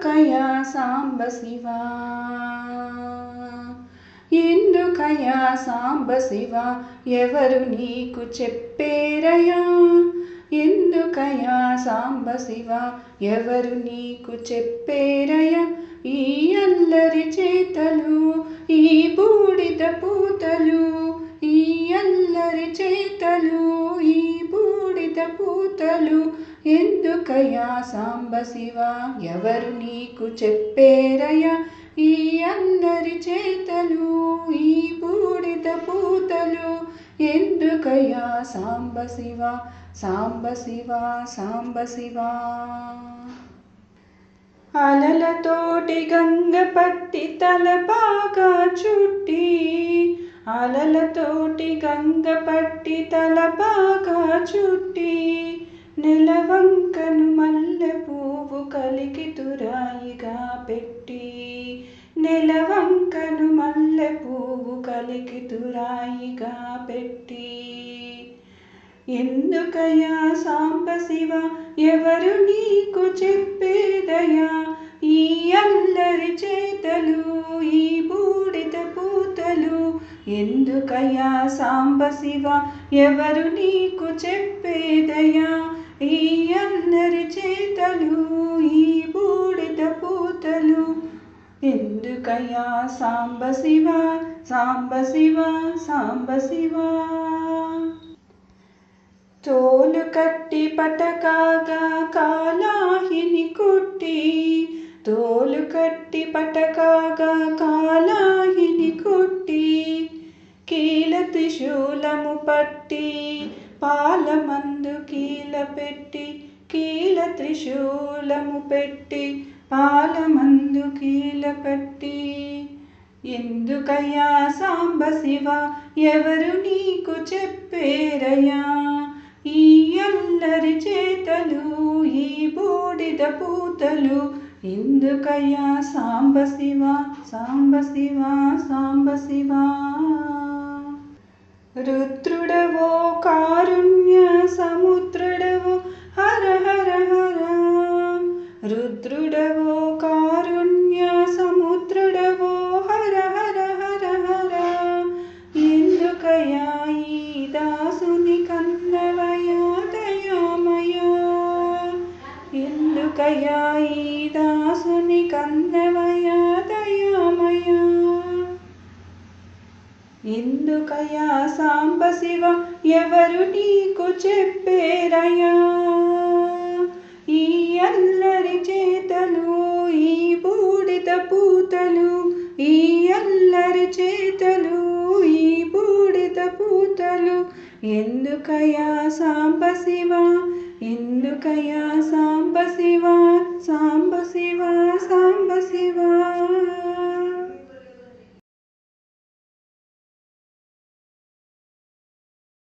ఎందుకయ్యా సాంబ శివ. ఎందుకయ్యా సాంబ శివ ఎవరు నీకు చెప్పేరయ్యా? ఎందుకయ్యా సాంబ శివ ఎవరు నీకు చెప్పేరయ్యా? ఈ అల్లరి చేతలు ఈ బూడిద పూతలు ఈ అల్లరి చేతలు ఈ బూడిద పూతలు ఎందుకయ్యా సాంబ శివ? ఎవరు నీకు చెప్పేరయ్యా? ఈ అందరి చేతలు ఈ బూడిద పూతలు. ఎందుకయ్యా సాంబ శివ? సాంబ శివ సాంబ శివ. అలలతోటి గంగ పట్టి తలపాగా చుట్టి అలలతోటి గంగ పట్టి తలపాగా చుట్టి నెలవంకను మల్లె పువ్వు కలికి తురాయిగా పెట్టి నెలవంకను మల్లె పువ్వు కలికి తురాయిగా పెట్టి. ఎందుకయా సాంబ శివ ఎవరు నీకు చెప్పేదయా ఈ అల్లరి చేతలు ఈ బూడిద పూతలు ఎందుకయా సాంబ శివ ఎవరు నీకు చెప్పేదయా ఈ అందరి చేతలు ఈ బూడిద పూతలు. ఎందుకయ్యా సాంబ శివ సాంబ శివ సాంబ శివ? తోలు కట్టి పటకాగా కాలాహిని కొట్టి తోలు కట్టి పటకాగా కాలాహిని కొట్టి కీల త్రిశూలము పట్టి పాలమందు కీల పెట్టి కీల త్రిశూలము పెట్టి పాలమందు కీల పెట్టి. ఎందుకయ్యా సాంబ శివ ఎవరు నీకు చెప్పేరయ్యా? ఈ అల్లరి చేతలు ఈ బూడిద పూతలు ఎందుకయ్యా సాంబ శివ సాంబ శివ సాంబ శివ रुद्रुडवो कारुण्यसमुद्रुडवो हर हर हर। रुद्रुडवो कारुण्यसमुद्रुडवो हर हर हर हर। हरा इन्दुकयायी दासुनि कन्दवया दयामया इन्दुकयायी दा सुनिकन्दवय ఎందుకయ్యా సాంబ శివ ఎవరు నీకు చెప్పేరయ్యా? ఈ అల్లరి చేతలు ఈ బూడిద పూతలు ఈ అల్లరి చేతలు ఈ బూడిద పూతలు ఎందుకయ్యా సాంబ శివ? ఎందుకయ్యా సాంబ శివ? సాంబ శివ? సాంబ